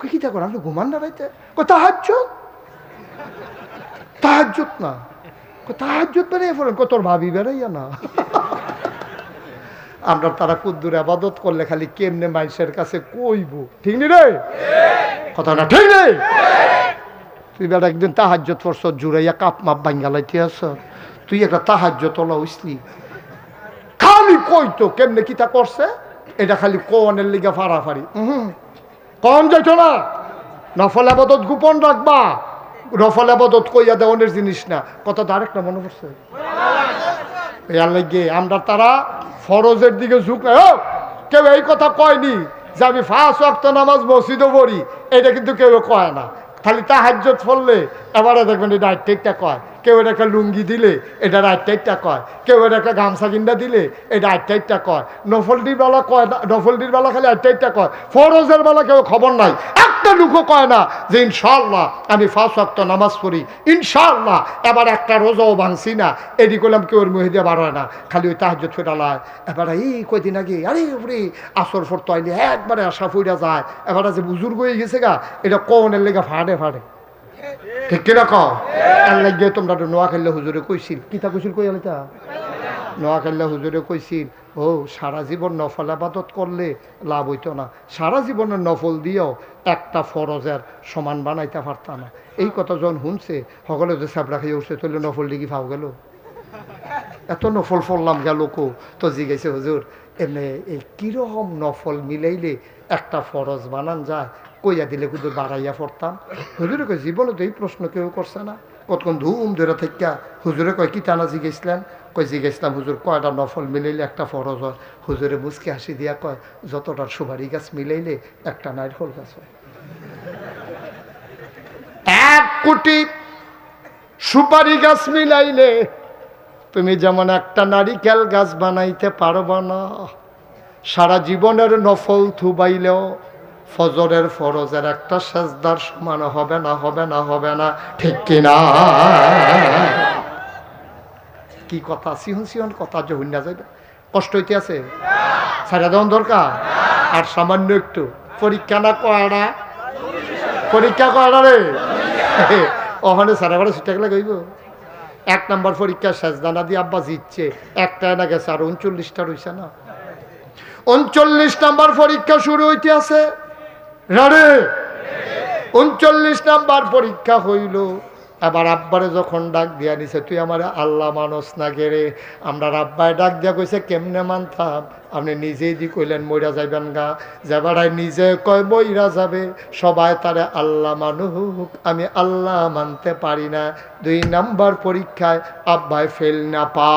কি দেখো আপনি ঘুমান না রাইতে তাহাজ্জুদ না? তাহাজ্জুদ বেরিয়ে পড়েন কই তোর ভাবি বেড়াইয়া না? আমরা তারা কুদ্দুর আবাদত করলে খালি কেমনে মানুষের কাছে কইব? ঠিক নি রে? কথাটা ঠিক নেই তুই বেড়া একদিন তাহাজ্জত পড়ছ জুড়াইয়া কাপ মাপ বাঙ্গালাইতে আস তুই একটা তাহাজ্য তোলা উসলি খালি কইতো কেমনে কিতা করছে? এটা খালি কনের লিগা ফাড়াফাড়ি। হুম কন যাইতো না নফল আবাদত গোপন রাখবা। নফল আবাদত কইয়া দেওয়ানের জিনিস না। কথা তো আরেকটা মনে পড়ছে। লাগে আমরা তারা ফরজের দিকে ঝুঁক কেউ এই কথা কয়নি যে আমি ফার্স্ট ওয়াক্ত নামাজ মসজিদও পড়ি। এটা কিন্তু কেউ কয় না। খালি তাহাজ্জত পড়লে এবারে দেখবেন এটা আটটা কয়। কেউ এটা একটা লুঙ্গি দিলে, এটা আটটা কয়। কেউ এটা একটা গামছা কিন্দা দিলে, এটা আটটা কয়। নফলটির বেলা কয় নফলটির বেলা খালি আটটা কয়। ফরজের বেলা কেউ খবর নাই। একটা লুকো কয় না যে ইনশাল্লাহ আমি ফার্স্ট ওয়াক্ত নামাজ পড়ি। ইনশাল্লাহ এবার একটা রোজাও ভাঙছি না। এডি করলাম কেউ ওর মহিদে বার হয় না। খালি ওই তাহাজ ফেরালায় এবার এই কয়দিন আগে, আরে উপরে আসর ফোর তৈলে একবারে আশা ফুইরা যায়। এবার যে বুজুর্গ হয়ে গেছে গা। এটা কনের লেগে ফাড়ে ফাড়ে। ঠিক কিনা কও? আর লাগে তোমরা হুজুরে কইছিল। কিতা কইছিল কই আলিতা হুজুরে কইছিল, ও, সারা জীবন নফল আবাদত করলে লাভ হইতো না। সারা জীবনের নফল দিয়েও একটা ফরজের সমান বানাইতে পারতা না। এই কথা যখন শুনছে সকলে যে সাবরা খেয়ে উঠছে তাহলে নফল দিকে ফাও গেল। এত নফল ফললাম গেল কো? তো জিজ্ঞেসে, হুজুর, এমনি এই কীরকম নফল মিলাইলে একটা ফরজ বানান যায়? কইয়া দিলে কিন্তু বাড়াইয়া পড়তাম। হুজুরে কয় জীবনে তো, এই প্রশ্ন কেউ করছে না? কতক্ষণ ধুম ধরে থেকে হুজুরে কয়, কি টানা জিজ্ঞেসলেন কই জিজ্ঞেসলাম হুজুর, কয়টা নফল মিলাইলে একটা ফরজ হয়? হুজুরে মুসকে হাসি দিয়া কয়, যতটা সুপারি গাছ মিলাইলে একটা নারকল গাছ হয়। এক কোটি সুপারি গাছ মিলাইলে তুমি যেমন একটা নারিকেল গাছ বানাইতে পারবা না, সারা জীবনের নফল থুবাইলেও ফজরের ফরজের একটা সেজদার সমান হবে না হবে না হবে না। ঠিক কিনা? কি কথা? সিহন সিহন কথা যে হইনা যাইবে। কষ্ট হইতে আছে সারা দেওয়ান দরকার? আর সামান্য একটু। পরীক্ষা না কয়টা পরীক্ষা কয়টা রে? ওখানে সারা বারে ছুটে গেলে কইব। এক নম্বর পরীক্ষা সাজদানা দিয়ে আব্বা জিতছে। একটা না গেছে, আর উনচল্লিশটা রইছে না। উনচল্লিশ নাম্বার পরীক্ষা শুরু হইতে আছে রারে উনচল্লিশ নাম্বার পরীক্ষা হইল। আবার আব্বারে যখন ডাক দিয়া নিছে তুই আমার আল্লাহ মানস না গেরে আমরা আব্বায় ডাক দিয়া কইছে, কেমনে মানতাম? আপনি নিজেই দি কইলেন, মইরা যাইবেন গা। যাবারাই নিজে কয়, মইরা যাবে। সবাই তারে, আল্লাহ মানুক আমি আল্লাহ মানতে পারি না। দুই নাম্বার পরীক্ষায় আব্বাই ফেল না পা।